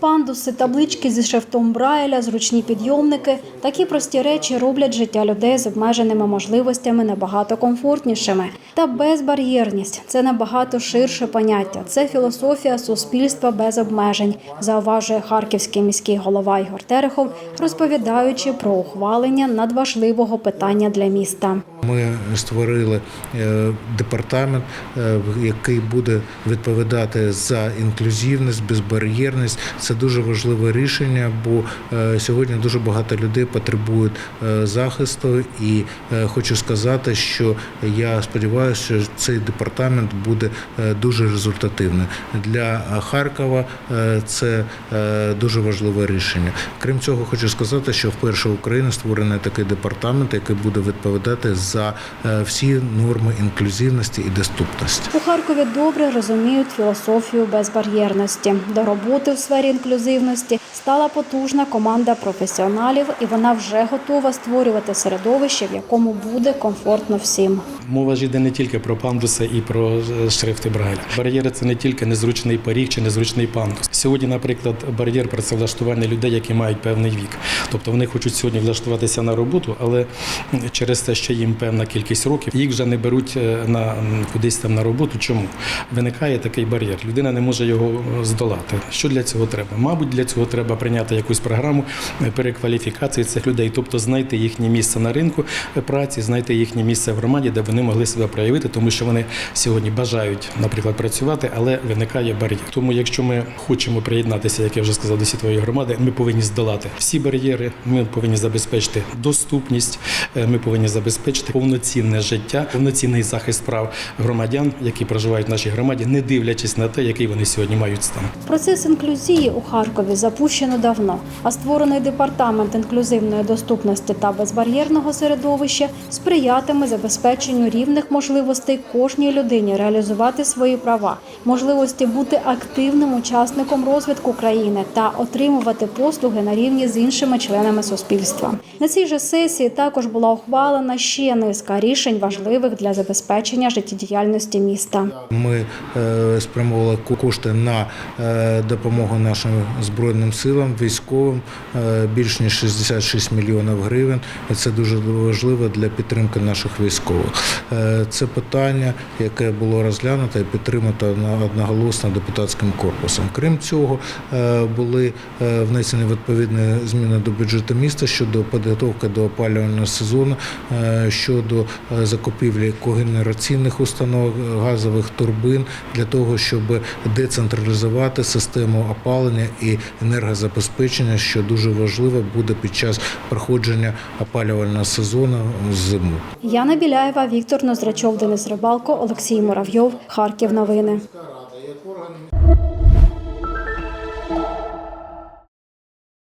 Пандуси, таблички зі шрифтом Брайля, зручні підйомники – такі прості речі роблять життя людей з обмеженими можливостями набагато комфортнішими. Та безбар'єрність – це набагато ширше поняття. Це філософія суспільства без обмежень, зауважує харківський міський голова Ігор Терехов, розповідаючи про ухвалення надважливого питання для міста. Ми створили е, департамент, е, який буде відповідати за інклюзивність, безбар'єрність. Це дуже важливе рішення, бо е, сьогодні дуже багато людей потребують е, захисту. І е, хочу сказати, що я сподіваюся, що цей департамент буде дуже результативним для Харкова. Це дуже важливе рішення. Крім цього, хочу сказати, що вперше в Україні створений такий департамент, який буде відповідати за всі норми інклюзивності і доступності. У Харкові добре розуміють філософію безбар'єрності. До роботи в сфері інклюзивності стала потужна команда професіоналів, і вона вже готова створювати середовище, в якому буде комфортно всім. Мова ж йде не тільки про пандуси і про е, шрифти Брайля. Бар'єри це не тільки незручний поріг чи незручний пандус. Сьогодні, наприклад, бар'єр працевлаштування людей, які мають певний вік. Тобто вони хочуть сьогодні влаштуватися на роботу, але через те, що їм певна кількість років, їх вже не беруть е, на кудись там на роботу. Чому виникає такий бар'єр? Людина не може його е, здолати. Що для цього треба? Мабуть, для цього треба прийняти якусь програму перекваліфікації цих людей, тобто знайти їхнє місце на ринку праці, знайти їхнє місце в громаді, де вони могли себе проявити, тому що вони сьогодні бажають, наприклад, працювати, але виникає бар'єр. Тому, якщо ми хочемо приєднатися, як я вже сказав, до світової громади, ми повинні здолати всі бар'єри. Ми повинні забезпечити доступність, е, ми повинні забезпечити повноцінне життя, повноцінний захист прав громадян, які проживають в нашій громаді, не дивлячись на те, який вони сьогодні мають стан. Процес інклюзії у Харкові запущено давно, а створений департамент інклюзивної доступності та безбар'єрного середовища сприятиме забезпеченню рівних можливостей кожній людині реалізувати свої права, можливості бути активним учасником розвитку країни та отримувати послуги на рівні з іншими членами суспільства. На цій же сесії також була ухвалена ще низка рішень важливих для забезпечення життєдіяльності міста. Ми е, спрямовували кошти на е, допомогу нашим збройним силам, військовим е, більш ніж 66 мільйонів гривень. Це дуже важливо для підтримки наших військових. Е, Це питання, яке було розглянуто і підтримано одноголосно депутатським корпусом. Крім цього, е, були е, внесені відповідні зміни до бюджету міста щодо підготовки до опалювального сезону, щодо закупівлі когенераційних установ, газових турбин для того, щоб децентралізувати систему опалення і енергозабезпечення, що дуже важливо буде під час проходження опалювального сезону зиму. Яна Біляєва, Віктор Нозрачов, Денис Рибалко, Олексій Муравйов. Харків. Новини.